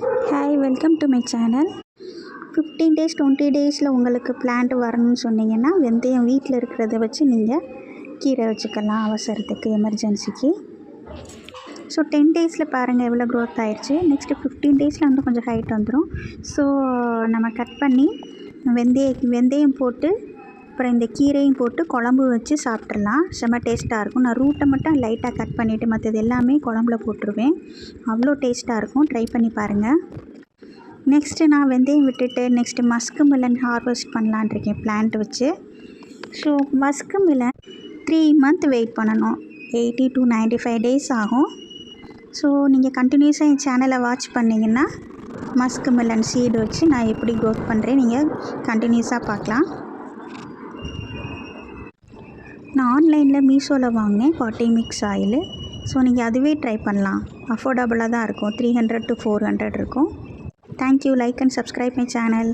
Hi welcome to my channel fifteen days twenty டேஸில் உங்களுக்கு plant வரணும்னு சொன்னீங்கன்னா வெந்தயம் வீட்டில் இருக்கிறத வச்சு நீங்கள் கீரை வச்சுக்கலாம் அவசரத்துக்கு எமர்ஜென்சிக்கு ஸோ டென் டேஸில் பாருங்கள் எவ்வளோ க்ரோத் ஆயிடுச்சு நெக்ஸ்ட்டு ஃபிஃப்டீன் டேஸில் வந்து கொஞ்சம் ஹைட் வந்துடும் ஸோ நம்ம கட் பண்ணி வெந்தய வெந்தயம் போட்டு அப்புறம் இந்த கீரையும் போட்டு குழம்பு வச்சு சாப்பிட்றலாம் செம்ம டேஸ்ட்டாக இருக்கும். நான் ரூட்டை மட்டும் லைட்டாக கட் பண்ணிவிட்டு மற்றது எல்லாமே குழம்புல போட்டுருவேன். அவ்வளோ டேஸ்ட்டாக இருக்கும். ட்ரை பண்ணி பாருங்கள் நெக்ஸ்ட்டு நான் வெந்தயம் விட்டுட்டு நெக்ஸ்ட்டு மஸ்கு மில்லன் ஹார்வெஸ்ட் பண்ணலான் இருக்கேன். பிளான்ட் வச்சு. ஸோ மஸ்க்கு மில்லன் த்ரீ மந்த் வெயிட் பண்ணணும். Eighty to ninety five days ஆகும் ஸோ நீங்கள் கண்டினியூஸாக என் சேனலை வாட்ச் பண்ணிங்கன்னா மஸ்க்கு மில்லன் சீடு வச்சு நான் எப்படி க்ரோத் பண்ணுறேன் நீங்கள் கண்டினியூஸாக பார்க்கலாம். நான் ஆன்லைனில் மீஷோவில் வாங்கினேன். பாட்டி மிக்ஸ் ஆயில். ஸோ நீங்கள் அதுவே ட்ரை பண்ணலாம். அஃபோர்டபுளாக தான் இருக்கும். Three hundred to four hundred இருக்கும். Thank you like and subscribe my channel